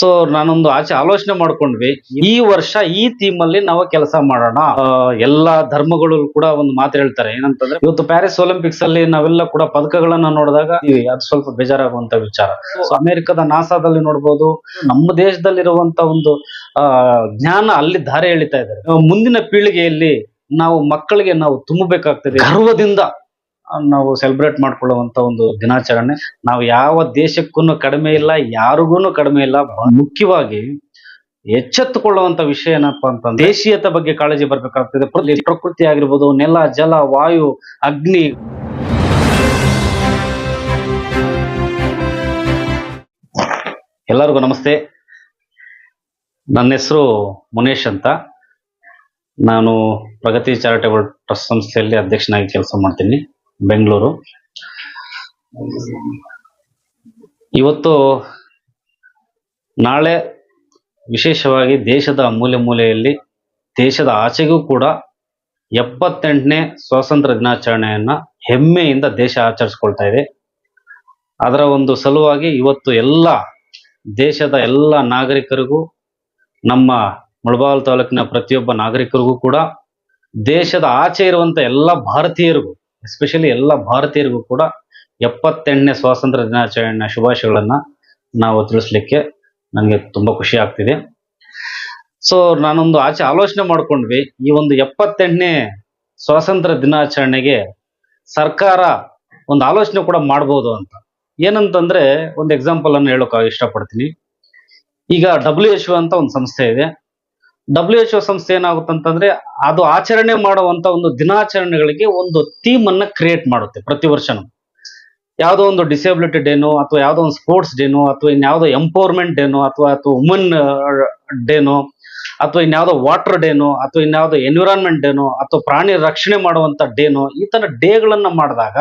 So ನಾನೊಂದು ಆಚೆ ಆಲೋಚನೆ ಮಾಡ್ಕೊಂಡ್ವಿ. ಈ ವರ್ಷ ಈ ಥೀಮ್ ಅಲ್ಲಿ ನಾವು ಕೆಲಸ ಮಾಡೋಣ. ಎಲ್ಲಾ ಧರ್ಮಗಳು ಕೂಡ ಒಂದು ಮಾತು ಹೇಳ್ತಾರೆ. ಏನಂತಂದ್ರೆ, ಇವತ್ತು ಪ್ಯಾರಿಸ್ ಒಲಿಂಪಿಕ್ಸ್ ಅಲ್ಲಿ ನಾವೆಲ್ಲ ಕೂಡ ಪದಕಗಳನ್ನ ನೋಡಿದಾಗ ಅದು ಸ್ವಲ್ಪ ಬೇಜಾರಾಗುವಂತ ವಿಚಾರ. ಅಮೆರಿಕದ ನಾಸಾದಲ್ಲಿ ನೋಡ್ಬೋದು, ನಮ್ಮ ದೇಶದಲ್ಲಿರುವಂತ ಒಂದು ಜ್ಞಾನ ಅಲ್ಲಿ ಧಾರೆ ಎಳಿತಾ ಇದ್ದಾರೆ. ಮುಂದಿನ ಪೀಳಿಗೆಯಲ್ಲಿ ನಾವು ಮಕ್ಕಳಿಗೆ ನಾವು ತುಂಬಬೇಕಾಗ್ತದೆ. ಗರ್ವದಿಂದ ನಾವು ಸೆಲೆಬ್ರೇಟ್ ಮಾಡ್ಕೊಳ್ಳುವಂತ ಒಂದು ದಿನಾಚರಣೆ. ನಾವು ಯಾವ ದೇಶಕ್ಕೂ ಕಡಿಮೆ ಇಲ್ಲ ಯಾರಿಗೂ ಕಡಿಮೆ ಇಲ್ಲ. ಮುಖ್ಯವಾಗಿ ಎಚ್ಚೆತ್ತುಕೊಳ್ಳುವಂತ ವಿಷಯ ಏನಪ್ಪಾ ಅಂತಂದ್ರೆ ದೇಶೀಯತೆ ಬಗ್ಗೆ ಕಾಳಜಿ ಬರ್ಬೇಕಾಗ್ತದೆ. ಪ್ರ- ಪ್ರಕೃತಿ ಆಗಿರ್ಬೋದು, ನೆಲ, ಜಲ, ವಾಯು, ಅಗ್ನಿ. ಎಲ್ಲರಿಗೂ ನಮಸ್ತೆ. ನನ್ನ ಹೆಸರು ಮುನೇಶ್ ಅಂತ. ನಾನು ಪ್ರಗತಿ ಚಾರಿಟೇಬಲ್ ಟ್ರಸ್ಟ್ ಸಂಸ್ಥೆಯಲ್ಲಿ ಅಧ್ಯಕ್ಷನಾಗಿ ಕೆಲಸ ಮಾಡ್ತೀನಿ. ಬೆಂಗಳೂರು. ಇವತ್ತು ನಾಳೆ ವಿಶೇಷವಾಗಿ ದೇಶದ ಮೂಲೆ ಮೂಲೆಯಲ್ಲಿ ದೇಶದ ಆಚೆಗೂ ಕೂಡ ಎಪ್ಪತ್ತೆಂಟನೇ ಸ್ವಾತಂತ್ರ್ಯ ದಿನಾಚರಣೆಯನ್ನ ಹೆಮ್ಮೆಯಿಂದ ದೇಶ ಆಚರಿಸ್ಕೊಳ್ತಾ ಇದೆ. ಅದರ ಒಂದು ಸಲುವಾಗಿ ಇವತ್ತು ಎಲ್ಲ ದೇಶದ ಎಲ್ಲ ನಾಗರಿಕರಿಗೂ, ನಮ್ಮ ಮುಳಬಾಲ್ ತಾಲೂಕಿನ ಪ್ರತಿಯೊಬ್ಬ ನಾಗರಿಕರಿಗೂ ಕೂಡ ದೇಶದ ಆಚೆ ಇರುವಂತ ಎಲ್ಲ ಭಾರತೀಯರಿಗೂ ಎಸ್ಪೆಷಲಿ ಎಲ್ಲ ಭಾರತೀಯರಿಗೂ ಕೂಡ ಎಪ್ಪತ್ತೆಂಟನೇ ಸ್ವಾತಂತ್ರ್ಯ ದಿನಾಚರಣೆಯ ಶುಭಾಶಯಗಳನ್ನ ನಾವು ತಿಳಿಸ್ಲಿಕ್ಕೆ ನನಗೆ ತುಂಬಾ ಖುಷಿ ಆಗ್ತಿದೆ. ಸೊ ನಾನೊಂದು ಆಚೆ ಆಲೋಚನೆ ಮಾಡ್ಕೊಂಡ್ವಿ, ಈ ಒಂದು ಎಪ್ಪತ್ತೆಂಟನೇ ಸ್ವಾತಂತ್ರ್ಯ ದಿನಾಚರಣೆಗೆ ಸರ್ಕಾರ ಒಂದು ಆಲೋಚನೆ ಕೂಡ ಮಾಡ್ಬೋದು ಅಂತ. ಏನಂತಂದ್ರೆ, ಒಂದು ಎಕ್ಸಾಂಪಲ್ ಅನ್ನು ಹೇಳೋಕೆ ಇಷ್ಟಪಡ್ತೀನಿ. ಈಗ ಡಬ್ಲ್ಯೂ ಎಚ್ ಅಂತ ಒಂದು ಸಂಸ್ಥೆ ಇದೆ. ಡಬ್ಲ್ಯೂ ಎಚ್ ಸಂಸ್ಥೆ ಏನಾಗುತ್ತಂತಂದ್ರೆ ಅದು ಆಚರಣೆ ಮಾಡುವಂತ ಒಂದು ದಿನಾಚರಣೆಗಳಿಗೆ ಒಂದು ಥೀಮ್ ಅನ್ನ ಕ್ರಿಯೇಟ್ ಮಾಡುತ್ತೆ ಪ್ರತಿ ವರ್ಷನೂ. ಯಾವುದೋ ಒಂದು ಡಿಸೇಬಿಲಿಟಿ ಡೇನೋ ಅಥವಾ ಯಾವುದೋ ಒಂದು ಸ್ಪೋರ್ಟ್ಸ್ ಡೇನೋ ಅಥವಾ ಇನ್ಯಾವುದೋ ಎಂಪವರ್ಮೆಂಟ್ ಡೇನೋ ಅಥವಾ ಅಥವಾ ವುಮೆನ್ ಡೇನೋ ಅಥವಾ ಇನ್ಯಾವುದೋ ವಾಟರ್ ಡೇನೋ ಅಥವಾ ಇನ್ಯಾವುದೋ ಎನ್ವಿರಾನ್ಮೆಂಟ್ ಡೇನೋ ಅಥವಾ ಪ್ರಾಣಿ ರಕ್ಷಣೆ ಮಾಡುವಂತ ಡೇನೋ ಈ ತರ ಡೇಗಳನ್ನ ಮಾಡಿದಾಗ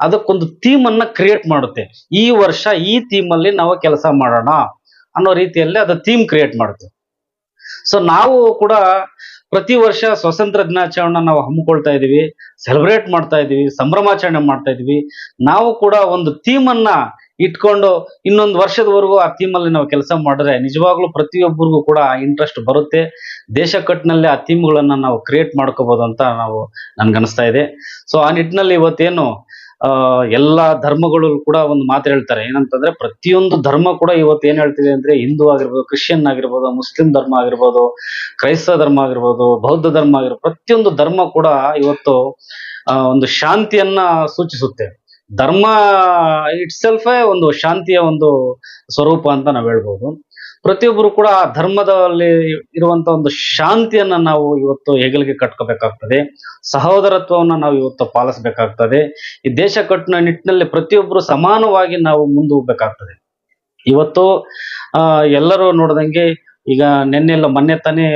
ಅದಕ್ಕೊಂದು ಥೀಮ್ ಅನ್ನ ಕ್ರಿಯೇಟ್ ಮಾಡುತ್ತೆ. ಈ ವರ್ಷ ಈ ಥೀಮ್ ಅಲ್ಲಿ ನಾವು ಕೆಲಸ ಮಾಡೋಣ ಅನ್ನೋ ರೀತಿಯಲ್ಲಿ ಅದು ಥೀಮ್ ಕ್ರಿಯೇಟ್ ಮಾಡುತ್ತೆ. ಸೊ ನಾವು ಕೂಡ ಪ್ರತಿ ವರ್ಷ ಸ್ವಾತಂತ್ರ್ಯ ದಿನಾಚರಣೆ ನಾವು ಹಮ್ಮಿಕೊಳ್ತಾ ಇದೀವಿ ಸೆಲೆಬ್ರೇಟ್ ಮಾಡ್ತಾ ಇದೀವಿ ಸಂಭ್ರಮಾಚರಣೆ ಮಾಡ್ತಾ ಇದೀವಿ ನಾವು ಕೂಡ ಒಂದು ಥೀಮ್ ಅನ್ನ ಇಟ್ಕೊಂಡು ಇನ್ನೊಂದು ವರ್ಷದವರೆಗೂ ಆ ಥೀಮ್ ಅಲ್ಲಿ ನಾವು ಕೆಲಸ ಮಾಡಿದ್ರೆ ನಿಜವಾಗ್ಲೂ ಪ್ರತಿಯೊಬ್ಬರಿಗೂ ಕೂಡ ಇಂಟ್ರೆಸ್ಟ್ ಬರುತ್ತೆ. ದೇಶ ಕಟ್ಟಿನಲ್ಲಿ ಆ ಥೀಮ್ಗಳನ್ನ ನಾವು ಕ್ರಿಯೇಟ್ ಮಾಡ್ಕೋಬಹುದು ಅಂತ ನಾವು ನನ್ಗನ್ಸ್ತಾ ಇದೆ. ಸೊ ಆ ನಿಟ್ಟಿನಲ್ಲಿ ಇವತ್ತೇನು ಎಲ್ಲಾ ಧರ್ಮಗಳು ಕೂಡ ಒಂದು ಮಾತು ಹೇಳ್ತಾರೆ. ಏನಂತಂದ್ರೆ ಪ್ರತಿಯೊಂದು ಧರ್ಮ ಕೂಡ ಇವತ್ತು ಏನ್ ಹೇಳ್ತಿದೆ ಅಂದ್ರೆ ಹಿಂದೂ ಆಗಿರ್ಬೋದು, ಕ್ರಿಶ್ಚಿಯನ್ ಆಗಿರ್ಬೋದು, ಮುಸ್ಲಿಂ ಧರ್ಮ ಆಗಿರ್ಬೋದು, ಕ್ರೈಸ್ತ ಧರ್ಮ ಆಗಿರ್ಬೋದು, ಬೌದ್ಧ ಧರ್ಮ ಆಗಿರ್ಬೋದು, ಪ್ರತಿಯೊಂದು ಧರ್ಮ ಕೂಡ ಇವತ್ತು ಒಂದು ಶಾಂತಿಯನ್ನ ಸೂಚಿಸುತ್ತೆ. ಧರ್ಮ ಇಟ್ಸೆಲ್ಫೇ ಒಂದು ಶಾಂತಿಯ ಒಂದು ಸ್ವರೂಪ ಅಂತ ನಾವು ಹೇಳ್ಬೋದು. ಪ್ರತಿಯೊಬ್ಬರು ಕೂಡ ಆ ಧರ್ಮದಲ್ಲಿ ಇರುವಂತ ಒಂದು ಶಾಂತಿಯನ್ನ ನಾವು ಇವತ್ತು ಹೆಗಲಿಗೆ ಕಟ್ಕೋಬೇಕಾಗ್ತದೆ. ಸಹೋದರತ್ವವನ್ನ ನಾವು ಇವತ್ತು ಪಾಲಿಸಬೇಕಾಗ್ತದೆ. ಈ ದೇಶ ಕಟ್ಟಿನ ನಿಟ್ಟಿನಲ್ಲಿ ಪ್ರತಿಯೊಬ್ಬರು ಸಮಾನವಾಗಿ ನಾವು ಮುಂದೆ ಹೋಗ್ಬೇಕಾಗ್ತದೆ ಇವತ್ತು ಎಲ್ಲರೂ ನೋಡ್ದಂಗೆ ಈಗ ನಿನ್ನೆಲ್ಲ ಮೊನ್ನೆ ತಾನೇ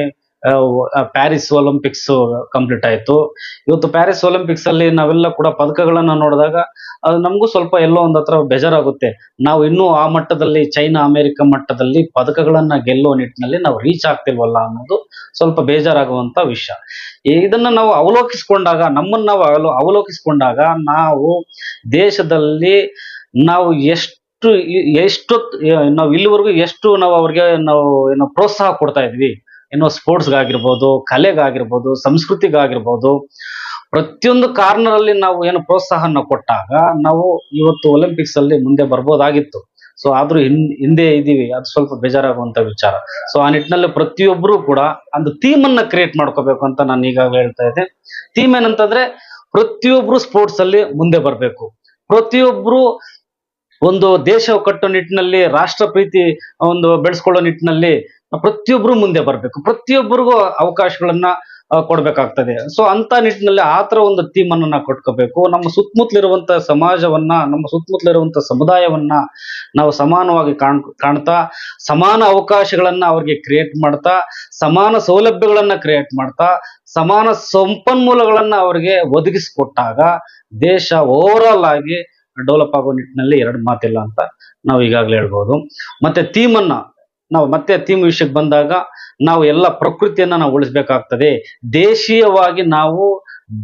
ಪ್ಯಾರಿಸ್ ಒಲಿಂಪಿಕ್ಸ್ ಕಂಪ್ಲೀಟ್ ಆಯ್ತು. ಇವತ್ತು ಪ್ಯಾರಿಸ್ ಒಲಿಂಪಿಕ್ಸ್ ಅಲ್ಲಿ ನಾವೆಲ್ಲ ಕೂಡ ಪದಕಗಳನ್ನ ನೋಡಿದಾಗ ಅದು ನಮಗೂ ಸ್ವಲ್ಪ ಎಲ್ಲೋ ಒಂದ್ ಹತ್ರ ಬೇಜಾರಾಗುತ್ತೆ. ನಾವು ಇನ್ನೂ ಆ ಮಟ್ಟದಲ್ಲಿ, ಚೈನಾ, ಅಮೆರಿಕ ಮಟ್ಟದಲ್ಲಿ ಪದಕಗಳನ್ನ ಗೆಲ್ಲೋ ನಿಟ್ಟಿನಲ್ಲಿ ನಾವು ರೀಚ್ ಆಗ್ತಿಲ್ವಲ್ಲ ಅನ್ನೋದು ಸ್ವಲ್ಪ ಬೇಜಾರಾಗುವಂತ ವಿಷಯ. ಇದನ್ನ ನಾವು ಅವಲೋಕಿಸ್ಕೊಂಡಾಗ, ನಮ್ಮನ್ನ ನಾವು ಅವಲೋಕಿಸಿಕೊಂಡಾಗ ನಾವು ದೇಶದಲ್ಲಿ ನಾವು ಎಷ್ಟು ಎಷ್ಟು ನಾವು ಇಲ್ಲಿವರೆಗೂ ಎಷ್ಟು ನಾವು ಅವ್ರಿಗೆ ನಾವು ಏನೋ ಪ್ರೋತ್ಸಾಹ ಕೊಡ್ತಾ ಇದ್ವಿ. ಏನೋ ಸ್ಪೋರ್ಟ್ಸ್ಗಾಗಿರ್ಬೋದು ಕಲೆಗಾಗಿರ್ಬೋದು, ಸಂಸ್ಕೃತಿಗಾಗಿರ್ಬೋದು, ಪ್ರತಿಯೊಂದು ಕಾರ್ನರ್ ಅಲ್ಲಿ ನಾವು ಏನು ಪ್ರೋತ್ಸಾಹನ ಕೊಟ್ಟಾಗ ನಾವು ಇವತ್ತು ಒಲಿಂಪಿಕ್ಸ್ ಅಲ್ಲಿ ಮುಂದೆ ಬರ್ಬೋದಾಗಿತ್ತು. ಸೊ ಆದ್ರೂ ಹಿನ್, ಹಿಂದೆ ಇದೀವಿ. ಅದು ಸ್ವಲ್ಪ ಬೇಜಾರಾಗುವಂತ ವಿಚಾರ. ಸೊ ಆ ನಿಟ್ಟಿನಲ್ಲಿ ಪ್ರತಿಯೊಬ್ಬರು ಕೂಡ ಒಂದು ಥೀಮ್ ಅನ್ನ ಕ್ರಿಯೇಟ್ ಮಾಡ್ಕೋಬೇಕು ಅಂತ ನಾನು ಈಗಾಗಲೇ ಹೇಳ್ತಾ ಇದ್ದೆ. ಥೀಮ್ ಏನಂತಂದ್ರೆ ಪ್ರತಿಯೊಬ್ರು ಸ್ಪೋರ್ಟ್ಸ್ ಅಲ್ಲಿ ಮುಂದೆ ಬರಬೇಕು. ಪ್ರತಿಯೊಬ್ರು ಒಂದು ದೇಶ ಕಟ್ಟೋ ನಿಟ್ಟಿನಲ್ಲಿ, ರಾಷ್ಟ್ರ ಪ್ರೀತಿ ಒಂದು ಬೆಳೆಸ್ಕೊಳ್ಳೋ ನಿಟ್ಟಿನಲ್ಲಿ ಪ್ರತಿಯೊಬ್ರು ಮುಂದೆ ಬರಬೇಕು. ಪ್ರತಿಯೊಬ್ಬರಿಗೂ ಅವಕಾಶಗಳನ್ನ ಕೊಡ್ಬೇಕಾಗ್ತದೆ. ಸೊ ಅಂತ ನಿಟ್ಟಿನಲ್ಲಿ ಆ ತರ ಒಂದು ಥೀಮ್ ಅನ್ನ ನಾವು ಕೊಟ್ಕೋಬೇಕು. ನಮ್ಮ ಸುತ್ತಮುತ್ತಲಿರುವಂತ ಸಮಾಜವನ್ನ, ನಮ್ಮ ಸುತ್ತಮುತ್ತಲಿರುವಂತ ಸಮುದಾಯವನ್ನ ನಾವು ಸಮಾನವಾಗಿ ಕಾಣ್, ಕಾಣ್ತಾ, ಸಮಾನ ಅವಕಾಶಗಳನ್ನ ಅವ್ರಿಗೆ ಕ್ರಿಯೇಟ್ ಮಾಡ್ತಾ, ಸಮಾನ ಸೌಲಭ್ಯಗಳನ್ನ ಕ್ರಿಯೇಟ್ ಮಾಡ್ತಾ, ಸಮಾನ ಸಂಪನ್ಮೂಲಗಳನ್ನ ಅವ್ರಿಗೆ ಒದಗಿಸಿಕೊಟ್ಟಾಗ ದೇಶ ಓವರ್ ಆಗಿ ಡೆವಲಪ್ ಆಗೋ ನಿಟ್ಟಿನಲ್ಲಿ ಎರಡು ಮಾತಿಲ್ಲ ಅಂತ ನಾವು ಈಗಾಗಲೇ ಹೇಳ್ಬೋದು. ಮತ್ತೆ ಥೀಮ್ ಅನ್ನ ನಾವು ಮತ್ತೆ ಥೀಮ್ ವಿಷಯಕ್ಕೆ ಬಂದಾಗ ನಾವು ಎಲ್ಲ ಪ್ರಕೃತಿಯನ್ನ ನಾವು ಉಳಿಸ್ಬೇಕಾಗ್ತದೆ. ದೇಶೀಯವಾಗಿ ನಾವು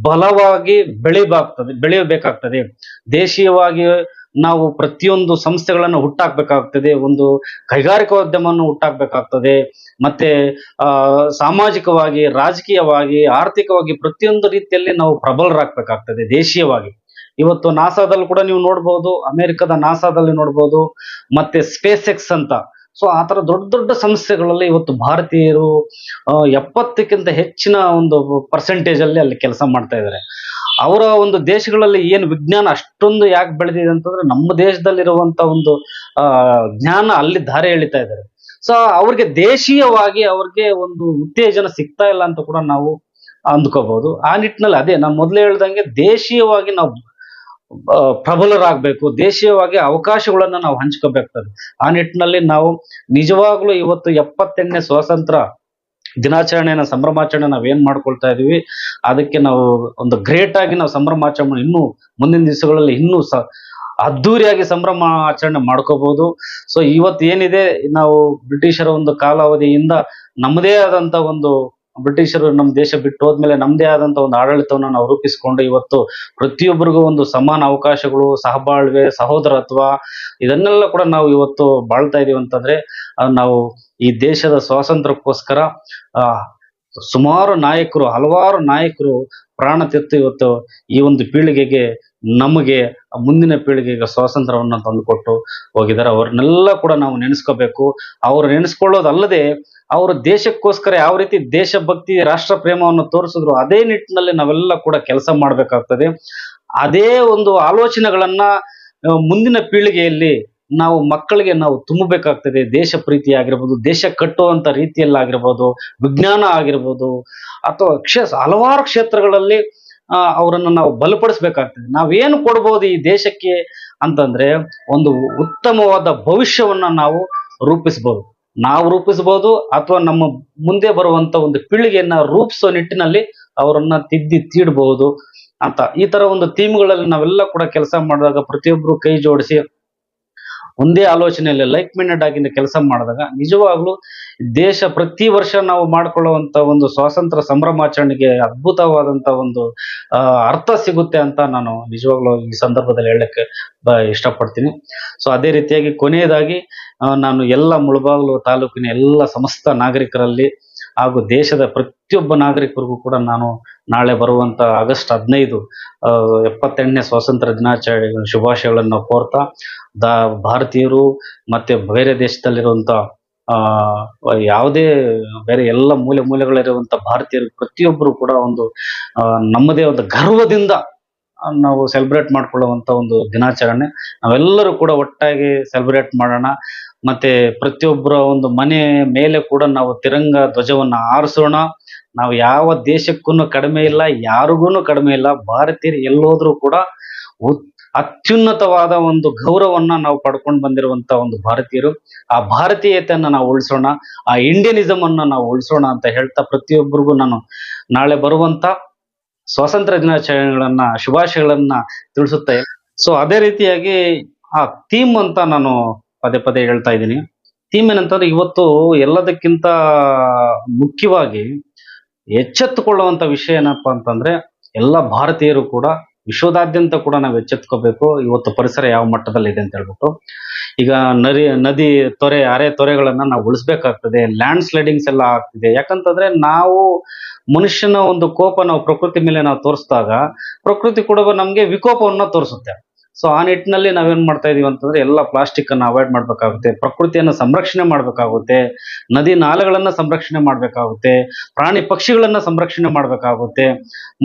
ಬಲವಾಗಿ ಬೆಳಿಬಾಗ್ತದೆ, ಬೆಳೆಯಬೇಕಾಗ್ತದೆ. ದೇಶೀಯವಾಗಿ ನಾವು ಪ್ರತಿಯೊಂದು ಸಂಸ್ಥೆಗಳನ್ನು ಹುಟ್ಟಾಕ್ಬೇಕಾಗ್ತದೆ, ಒಂದು ಕೈಗಾರಿಕೋದ್ಯಮವನ್ನು ಹುಟ್ಟಾಕ್ಬೇಕಾಗ್ತದೆ, ಮತ್ತೆ ಸಾಮಾಜಿಕವಾಗಿ, ರಾಜಕೀಯವಾಗಿ, ಆರ್ಥಿಕವಾಗಿ ಪ್ರತಿಯೊಂದು ರೀತಿಯಲ್ಲಿ ನಾವು ಪ್ರಬಲರಾಗಬೇಕಾಗ್ತದೆ ದೇಶೀಯವಾಗಿ. ಇವತ್ತು ನಾಸಾದಲ್ಲಿ ಕೂಡ ನೀವು ನೋಡ್ಬೋದು, ಅಮೆರಿಕದ ನಾಸಾದಲ್ಲಿ ನೋಡ್ಬೋದು, ಮತ್ತೆ ಸ್ಪೇಸ್ ಎಕ್ಸ್ ಅಂತ. ಸೊ ಆ ತರ ದೊಡ್ಡ ದೊಡ್ಡ ಸಂಸ್ಥೆಗಳಲ್ಲಿ ಇವತ್ತು ಭಾರತೀಯರು ಎಪ್ಪತ್ತಕ್ಕಿಂತ ಹೆಚ್ಚಿನ ಒಂದು ಪರ್ಸೆಂಟೇಜ್ ಅಲ್ಲಿ ಅಲ್ಲಿ ಕೆಲಸ ಮಾಡ್ತಾ ಇದ್ದಾರೆ. ಅವರ ಒಂದು ದೇಶಗಳಲ್ಲಿ ಏನು ವಿಜ್ಞಾನ ಅಷ್ಟೊಂದು ಯಾಕೆ ಬೆಳೆದಿದೆ ಅಂತಂದ್ರೆ ನಮ್ಮ ದೇಶದಲ್ಲಿರುವಂತ ಒಂದು ಜ್ಞಾನ ಅಲ್ಲಿ ಧಾರೆ ಎಳಿತಾ ಇದ್ದಾರೆ. ಸೊ ಅವ್ರಿಗೆ ದೇಶೀಯವಾಗಿ ಅವ್ರಿಗೆ ಒಂದು ಉತ್ತೇಜನ ಸಿಗ್ತಾ ಇಲ್ಲ ಅಂತ ಕೂಡ ನಾವು ಅಂದ್ಕೋಬಹುದು. ಆ ನಿಟ್ಟಿನಲ್ಲಿ ಅದೇ, ನಾನು ಮೊದಲೇ ಹೇಳ್ದಂಗೆ ದೇಶೀಯವಾಗಿ ನಾವು ಪ್ರಬಲರಾಗಬೇಕು. ದೇಶೀಯವಾಗಿ ಅವಕಾಶಗಳನ್ನ ನಾವು ಹಂಚ್ಕೋಬೇಕಾಗ್ತದೆ. ಆ ನಿಟ್ಟಿನಲ್ಲಿ ನಾವು ನಿಜವಾಗ್ಲೂ ಇವತ್ತು ಎಪ್ಪತ್ತೆಂಟನೇ ಸ್ವಾತಂತ್ರ್ಯ ದಿನಾಚರಣೆಯನ್ನ ಸಂಭ್ರಮಾಚರಣೆ ನಾವೇನ್ ಮಾಡ್ಕೊಳ್ತಾ ಇದೀವಿ, ಅದಕ್ಕೆ ನಾವು ಒಂದು ಗ್ರೇಟ್ ಆಗಿ ನಾವು ಸಂಭ್ರಮಾಚರಣೆ ಇನ್ನೂ ಮುಂದಿನ ದಿವಸಗಳಲ್ಲಿ ಇನ್ನೂ ಸ, ಅದ್ದೂರಿಯಾಗಿ ಸಂಭ್ರಮ ಆಚರಣೆ ಮಾಡ್ಕೋಬಹುದು ಸೊ ಇವತ್ತು ಏನಿದೆ, ನಾವು ಬ್ರಿಟಿಷರ ಒಂದು ಕಾಲಾವಧಿಯಿಂದ ನಮ್ಮದೇ ಆದಂತ ಒಂದು ಬ್ರಿಟಿಷರು ನಮ್ಮ ದೇಶ ಬಿಟ್ಟು ಹೋದ್ಮೇಲೆ ನಮ್ಮದೇ ಆದಂತ ಒಂದು ಆಡಳಿತವನ್ನ ನಾವು ರೂಪಿಸಿಕೊಂಡು ಇವತ್ತು ಪ್ರತಿಯೊಬ್ಬರಿಗೂ ಒಂದು ಸಮಾನ ಅವಕಾಶಗಳು, ಸಹಬಾಳ್ವೆ, ಸಹೋದರತ್ವ ಇದನ್ನೆಲ್ಲ ಕೂಡ ನಾವು ಇವತ್ತು ಬಾಳ್ತಾ ಇದೀವಿ ಅಂತಂದ್ರೆ ನಾವು ಈ ದೇಶದ ಸ್ವಾತಂತ್ರ್ಯಕ್ಕೋಸ್ಕರ, ಆ, ಸುಮಾರು ನಾಯಕರು, ಹಲವಾರು ನಾಯಕರು ಪ್ರಾಣ ತೆತ್ತು ಇವತ್ತು ಈ ಒಂದು ಪೀಳಿಗೆಗೆ ನಮಗೆ ಮುಂದಿನ ಪೀಳಿಗೆಗೆ ಸ್ವಾತಂತ್ರ್ಯವನ್ನು ತಂದುಕೊಟ್ಟು ಹೋಗಿದ್ದಾರೆ. ಅವ್ರನ್ನೆಲ್ಲ ಕೂಡ ನಾವು ನೆನೆಸ್ಕೋಬೇಕು. ಅವರು ನೆನೆಸ್ಕೊಳ್ಳೋದಲ್ಲದೆ ಅವರು ದೇಶಕ್ಕೋಸ್ಕರ ಯಾವ ರೀತಿ ದೇಶಭಕ್ತಿ ರಾಷ್ಟ್ರ ಪ್ರೇಮವನ್ನು ತೋರಿಸಿದ್ರು ಅದೇ ನಿಟ್ಟಿನಲ್ಲಿ ನಾವೆಲ್ಲ ಕೂಡ ಕೆಲಸ ಮಾಡಬೇಕಾಗ್ತದೆ. ಅದೇ ಒಂದು ಆಲೋಚನೆಗಳನ್ನ ಮುಂದಿನ ಪೀಳಿಗೆಯಲ್ಲಿ ನಾವು ಮಕ್ಕಳಿಗೆ ನಾವು ತುಂಬಬೇಕಾಗ್ತದೆ. ದೇಶ ಪ್ರೀತಿ ಆಗಿರ್ಬೋದು, ದೇಶ ಕಟ್ಟುವಂತ ರೀತಿಯಲ್ಲಾಗಿರ್ಬೋದು, ವಿಜ್ಞಾನ ಆಗಿರ್ಬೋದು, ಅಥವಾ ಕ್ಷೇ, ಹಲವಾರು ಕ್ಷೇತ್ರಗಳಲ್ಲಿ ಅವರನ್ನು ನಾವು ಬಲಪಡಿಸ್ಬೇಕಾಗ್ತದೆ. ನಾವೇನು ಕೊಡ್ಬೋದು ಈ ದೇಶಕ್ಕೆ ಅಂತಂದ್ರೆ ಒಂದು ಉತ್ತಮವಾದ ಭವಿಷ್ಯವನ್ನ ನಾವು ರೂಪಿಸ್ಬೋದು. ನಾವು ರೂಪಿಸ್ಬೋದು ಅಥವಾ ನಮ್ಮ ಮುಂದೆ ಬರುವಂತ ಒಂದು ಪೀಳಿಗೆಯನ್ನ ರೂಪಿಸೋ ನಿಟ್ಟಿನಲ್ಲಿ ಅವರನ್ನ ತಿದ್ದಿ ತೀಡಬಹುದು ಅಂತ. ಈ ತರ ಒಂದು ಥೀಮ್ಗಳಲ್ಲಿ ನಾವೆಲ್ಲ ಕೂಡ ಕೆಲಸ ಮಾಡಿದಾಗ ಪ್ರತಿಯೊಬ್ರು ಕೈ ಜೋಡಿಸಿ ಒಂದೇ ಆಲೋಚನೆಯಲ್ಲಿ ಲೈಕ್ ಮೈಂಡೆಡ್ ಆಗಿ ಕೆಲಸ ಮಾಡಿದಾಗ ನಿಜವಾಗ್ಲೂ ದೇಶ ಪ್ರತಿ ವರ್ಷ ನಾವು ಮಾಡ್ಕೊಳ್ಳುವಂತ ಒಂದು ಸ್ವಾತಂತ್ರ್ಯ ಸಂಭ್ರಮಾಚರಣೆಗೆ ಅದ್ಭುತವಾದಂತ ಒಂದು ಅರ್ಥ ಸಿಗುತ್ತೆ ಅಂತ ನಾನು ನಿಜವಾಗ್ಲೂ ಈ ಸಂದರ್ಭದಲ್ಲಿ ಹೇಳಕ್ಕೆ ಬ- ಇಷ್ಟಪಡ್ತೀನಿ. ಸೊ ಅದೇ ರೀತಿಯಾಗಿ ಕೊನೆಯದಾಗಿ ನಾನು ಎಲ್ಲ ಮುಳಬಾಗಿಲು ತಾಲೂಕಿನ ಎಲ್ಲ ಸಮಸ್ತ ನಾಗರಿಕರಲ್ಲಿ ಹಾಗೂ ದೇಶದ ಪ್ರತಿಯೊಬ್ಬ ನಾಗರಿಕರಿಗೂ ಕೂಡ ನಾನು ನಾಳೆ ಬರುವಂತ ಆಗಸ್ಟ್ ಹದಿನೈದು ಎಪ್ಪತ್ತೆಂಟನೇ ಸ್ವಾತಂತ್ರ್ಯ ದಿನಾಚರಣೆ ಶುಭಾಶಯಗಳನ್ನು ಕೋರ್ತಾ, ದ, ಭಾರತೀಯರು ಮತ್ತೆ ಬೇರೆ ದೇಶದಲ್ಲಿರುವಂತ ಆ, ಯಾವುದೇ, ಬೇರೆ ಎಲ್ಲ ಮೂಲೆ ಮೂಲೆಗಳಿರುವಂತ ಭಾರತೀಯರು ಪ್ರತಿಯೊಬ್ಬರು ಕೂಡ ಒಂದು ನಮ್ಮದೇ ಒಂದು ಗರ್ವದಿಂದ ನಾವು ಸೆಲೆಬ್ರೇಟ್ ಮಾಡ್ಕೊಳ್ಳುವಂತ ಒಂದು ದಿನಾಚರಣೆ. ನಾವೆಲ್ಲರೂ ಕೂಡ ಒಟ್ಟಾಗಿ ಸೆಲೆಬ್ರೇಟ್ ಮಾಡೋಣ. ಮತ್ತೆ ಪ್ರತಿಯೊಬ್ಬರ ಒಂದು ಮನೆ ಮೇಲೆ ಕೂಡ ನಾವು ತಿರಂಗ ಧ್ವಜವನ್ನ ಆರಿಸೋಣ. ನಾವು ಯಾವ ದೇಶಕ್ಕೂ ಕಡಿಮೆ ಇಲ್ಲ, ಯಾರಿಗೂ ಕಡಿಮೆ ಇಲ್ಲ, ಭಾರತೀಯರು ಎಲ್ಲೋದ್ರೂ ಕೂಡ ಅತ್ಯುನ್ನತವಾದ ಒಂದು ಗೌರವವನ್ನ ನಾವು ಪಡ್ಕೊಂಡು ಬಂದಿರುವಂತ ಒಂದು ಭಾರತೀಯರು. ಆ ಭಾರತೀಯತೆಯನ್ನ ನಾವು ಉಳಿಸೋಣ, ಆ ಇಂಡಿಯನಿಸಮ್ ಅನ್ನ ನಾವು ಉಳಿಸೋಣ ಅಂತ ಹೇಳ್ತಾ ಪ್ರತಿಯೊಬ್ಬರಿಗೂ ನಾನು ನಾಳೆ ಬರುವಂತ ಸ್ವಾತಂತ್ರ್ಯ ದಿನಾಚರಣೆಗಳನ್ನ, ಶುಭಾಶಯಗಳನ್ನ ತಿಳಿಸುತ್ತೆ ಸೊ ಅದೇ ರೀತಿಯಾಗಿ ಆ ಥೀಮ್ ಅಂತ ನಾನು ಪದೇ ಪದೇ ಹೇಳ್ತಾ ಇದ್ದೀನಿ. ಥೀಮ್ ಏನಂತಂದ್ರೆ ಇವತ್ತು ಎಲ್ಲದಕ್ಕಿಂತ ಮುಖ್ಯವಾಗಿ ಎಚ್ಚೆತ್ತುಕೊಳ್ಳುವಂತ ವಿಷಯ ಏನಪ್ಪಾ ಅಂತಂದ್ರೆ, ಎಲ್ಲ ಭಾರತೀಯರು ಕೂಡ ವಿಶ್ವದಾದ್ಯಂತ ಕೂಡ ನಾವು ಎಚ್ಚೆತ್ಕೋಬೇಕು. ಇವತ್ತು ಪರಿಸರ ಯಾವ ಮಟ್ಟದಲ್ಲಿ ಇದೆ ಅಂತ ಹೇಳ್ಬಿಟ್ಟು. ಈಗ ನರಿ, ನದಿ ತೊರೆ, ಅರೆ ತೊರೆಗಳನ್ನ ನಾವು ಉಳಿಸ್ಬೇಕಾಗ್ತದೆ. ಲ್ಯಾಂಡ್ ಸ್ಲೈಡಿಂಗ್ಸ್ ಎಲ್ಲ ಆಗ್ತಿದೆ. ಯಾಕಂತಂದ್ರೆ ನಾವು ಮನುಷ್ಯನ ಒಂದು ಕೋಪ ನಾವು ಪ್ರಕೃತಿ ಮೇಲೆ ನಾವು ತೋರಿಸಿದಾಗ ಪ್ರಕೃತಿ ಕೂಡ ನಮಗೆ ವಿಕೋಪವನ್ನ ತೋರಿಸುತ್ತೆ. ಸೊ ಆ ನಿಟ್ಟಿನಲ್ಲಿ ನಾವೇನ್ ಮಾಡ್ತಾ ಇದೀವಿ ಅಂತಂದ್ರೆ ಎಲ್ಲ ಪ್ಲಾಸ್ಟಿಕ್ ಅನ್ನ ಅವಾಯ್ಡ್ ಮಾಡಬೇಕಾಗುತ್ತೆ. ಪ್ರಕೃತಿಯನ್ನ ಸಂರಕ್ಷಣೆ ಮಾಡ್ಬೇಕಾಗುತ್ತೆ. ನದಿ ನಾಲೆಗಳನ್ನ ಸಂರಕ್ಷಣೆ ಮಾಡ್ಬೇಕಾಗುತ್ತೆ. ಪ್ರಾಣಿ ಪಕ್ಷಿಗಳನ್ನ ಸಂರಕ್ಷಣೆ ಮಾಡ್ಬೇಕಾಗುತ್ತೆ.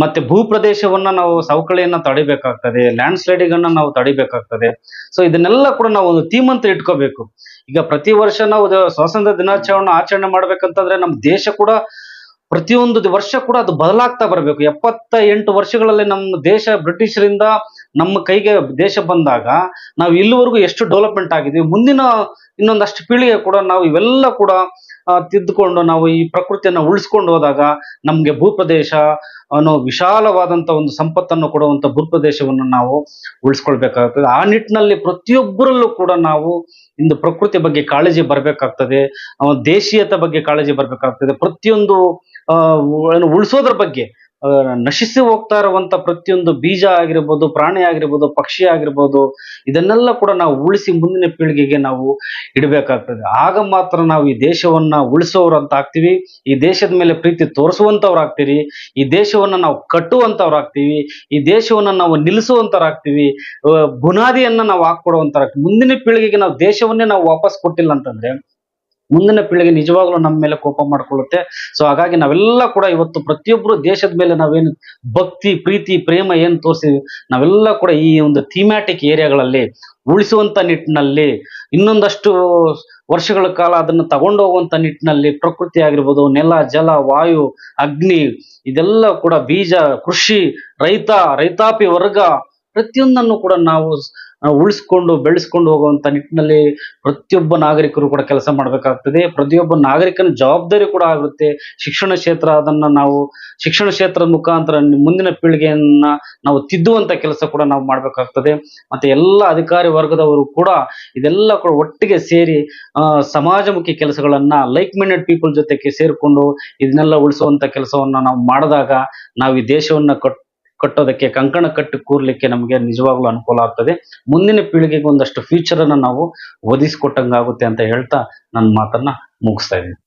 ಮತ್ತೆ ಭೂ ಪ್ರದೇಶವನ್ನ ನಾವು ಸವಕಳಿಯನ್ನ ತಡಿಬೇಕಾಗ್ತದೆ. ಲ್ಯಾಂಡ್ ಸ್ಲೈಡಿಂಗ್ ಅನ್ನ ನಾವು ತಡಿಬೇಕಾಗ್ತದೆ. ಸೊ ಇದನ್ನೆಲ್ಲ ಕೂಡ ನಾವು ಒಂದು ಥೀಮ್ ಅಂತ ಇಟ್ಕೋಬೇಕು. ಈಗ ಪ್ರತಿ ವರ್ಷ ನಾವು ಸ್ವಾತಂತ್ರ್ಯ ದಿನಾಚರಣೆ ಆಚರಣೆ ಮಾಡ್ಬೇಕಂತಂದ್ರೆ ನಮ್ಮ ದೇಶ ಕೂಡ ಪ್ರತಿಯೊಂದು ವರ್ಷ ಕೂಡ ಅದು ಬದಲಾಗ್ತಾ ಬರಬೇಕು. ಎಪ್ಪತ್ತ ಎಂಟು ವರ್ಷಗಳಲ್ಲಿ ನಮ್ಮ ದೇಶ ಬ್ರಿಟಿಷರಿಂದ ನಮ್ಮ ಕೈಗೆ ದೇಶ ಬಂದಾಗ ನಾವು ಇಲ್ಲಿವರೆಗೂ ಎಷ್ಟು ಡೆವಲಪ್ಮೆಂಟ್ ಆಗಿದ್ವಿ ಮುಂದಿನ ಇನ್ನೊಂದಷ್ಟು ಪೀಳಿಗೆ ಕೂಡ ನಾವು ಇವೆಲ್ಲ ಕೂಡ ತಿದ್ದುಕೊಂಡು ನಾವು ಈ ಪ್ರಕೃತಿಯನ್ನು ಉಳಿಸ್ಕೊಂಡು ಹೋದಾಗ ನಮಗೆ ಭೂಪ್ರದೇಶ ಅನ್ನೋ ವಿಶಾಲವಾದಂಥ ಒಂದು ಸಂಪತ್ತನ್ನು ಕೊಡುವಂಥ ಭೂಪ್ರದೇಶವನ್ನು ನಾವು ಉಳಿಸ್ಕೊಳ್ಬೇಕಾಗ್ತದೆ. ಆ ನಿಟ್ಟಿನಲ್ಲಿ ಪ್ರತಿಯೊಬ್ಬರಲ್ಲೂ ಕೂಡ ನಾವು ಇಂದು ಪ್ರಕೃತಿ ಬಗ್ಗೆ ಕಾಳಜಿ ಬರಬೇಕಾಗ್ತದೆ ದೇಶೀಯತೆ ಬಗ್ಗೆ ಕಾಳಜಿ ಬರಬೇಕಾಗ್ತದೆ. ಪ್ರತಿಯೊಂದು ಉಳಿಸೋದ್ರ ಬಗ್ಗೆ ನಶಿಸಿ ಹೋಗ್ತಾ ಇರುವಂತ ಪ್ರತಿಯೊಂದು ಬೀಜ ಆಗಿರ್ಬೋದು, ಪ್ರಾಣಿ ಆಗಿರ್ಬೋದು, ಪಕ್ಷಿ ಆಗಿರ್ಬೋದು, ಇದನ್ನೆಲ್ಲ ಕೂಡ ನಾವು ಉಳಿಸಿ ಮುಂದಿನ ಪೀಳಿಗೆಗೆ ನಾವು ಇಡಬೇಕಾಗ್ತದೆ. ಆಗ ಮಾತ್ರ ನಾವು ಈ ದೇಶವನ್ನ ಅಂತ ಆಗ್ತೀವಿ ಈ ದೇಶದ ಮೇಲೆ ಪ್ರೀತಿ ತೋರಿಸುವಂತವ್ರು ಆಗ್ತೀರಿ ಈ ದೇಶವನ್ನ ನಾವು ಕಟ್ಟುವಂತವ್ರು ಆಗ್ತೀವಿ ಈ ದೇಶವನ್ನ ನಾವು ನಿಲ್ಲಿಸುವಂತವ್ರಾಗ್ತೀವಿ ಬುನಾದಿಯನ್ನ ನಾವು ಹಾಕ್ಕೊಡುವಂತ ಮುಂದಿನ ಪೀಳಿಗೆಗೆ ನಾವು ದೇಶವನ್ನೇ ನಾವು ವಾಪಸ್ ಕೊಟ್ಟಿಲ್ಲ ಅಂತಂದ್ರೆ ಮುಂದಿನ ಪೀಳಿಗೆ ನಿಜವಾಗ್ಲೂ ನಮ್ಮ ಮೇಲೆ ಕೋಪ ಮಾಡ್ಕೊಳ್ಳುತ್ತೆ. ಸೊ ಹಾಗಾಗಿ ನಾವೆಲ್ಲ ಕೂಡ ಇವತ್ತು ಪ್ರತಿಯೊಬ್ಬರು ದೇಶದ ಮೇಲೆ ನಾವೇನು ಭಕ್ತಿ, ಪ್ರೀತಿ, ಪ್ರೇಮ ಏನ್ ತೋರಿಸಿದ್ವಿ, ನಾವೆಲ್ಲ ಕೂಡ ಈ ಒಂದು ಥೀಮ್ಯಾಟಿಕ್ ಏರಿಯಾಗಳಲ್ಲಿ, ಉಳಿಸುವಂತ ನಿಟ್ಟಿನಲ್ಲಿ, ಇನ್ನೊಂದಷ್ಟು ವರ್ಷಗಳ ಕಾಲ ಅದನ್ನು ತಗೊಂಡು ಹೋಗುವಂತ ನಿಟ್ಟಿನಲ್ಲಿ ಪ್ರಕೃತಿ ಆಗಿರ್ಬೋದು, ನೆಲ, ಜಲ, ವಾಯು, ಅಗ್ನಿ, ಇದೆಲ್ಲ ಕೂಡ ಬೀಜ, ಕೃಷಿ, ರೈತ, ರೈತಾಪಿ ವರ್ಗ ಪ್ರತಿಯೊಂದನ್ನು ಕೂಡ ನಾವು ಆ, ಉಳಿಸ್ಕೊಂಡು ಬೆಳೆಸ್ಕೊಂಡು ಹೋಗುವಂತ ನಿಟ್ಟಿನಲ್ಲಿ ಪ್ರತಿಯೊಬ್ಬ ನಾಗರಿಕರು ಕೂಡ ಕೆಲಸ ಮಾಡಬೇಕಾಗ್ತದೆ. ಪ್ರತಿಯೊಬ್ಬ ನಾಗರಿಕನ ಜವಾಬ್ದಾರಿ ಕೂಡ ಆಗುತ್ತೆ. ಶಿಕ್ಷಣ ಕ್ಷೇತ್ರ ಅದನ್ನ ನಾವು ಶಿಕ್ಷಣ ಕ್ಷೇತ್ರದ ಮುಖಾಂತರ ಮುಂದಿನ ಪೀಳಿಗೆಯನ್ನ ನಾವು ತಿದ್ದುವಂತ ಕೆಲಸ ಕೂಡ ನಾವು ಮಾಡಬೇಕಾಗ್ತದೆ. ಮತ್ತೆ ಎಲ್ಲ ಅಧಿಕಾರಿ ವರ್ಗದವರು ಕೂಡ ಇದೆಲ್ಲ ಕೂಡ ಒಟ್ಟಿಗೆ ಸೇರಿ ಸಮಾಜಮುಖಿ ಕೆಲಸಗಳನ್ನ ಲೈಕ್ ಮೈಂಡೆಡ್ ಪೀಪಲ್ ಜೊತೆಗೆ ಸೇರಿಕೊಂಡು ಇದನ್ನೆಲ್ಲ ಉಳಿಸುವಂತ ಕೆಲಸವನ್ನ ನಾವು ಮಾಡಿದಾಗ ನಾವು ಈ ದೇಶವನ್ನ ಕಟ್ ಕಟ್ಟೋದಕ್ಕೆ, ಕಂಕಣ ಕಟ್ಟಿ ಕೂರ್ಲಿಕ್ಕೆ ನಮಗೆ ನಿಜವಾಗ್ಲೂ ಅನುಕೂಲ ಆಗ್ತದೆ. ಮುಂದಿನ ಪೀಳಿಗೆಗೆ ಒಂದಷ್ಟು ಫ್ಯೂಚರ್ ಅನ್ನ ನಾವು ಒದಗಿಸಿಕೊಟ್ಟಂಗಾಗುತ್ತೆ ಅಂತ ಹೇಳ್ತಾ ನನ್ನ ಮಾತನ್ನ ಮುಗಿಸ್ತಾ ಇದ್ದೀನಿ.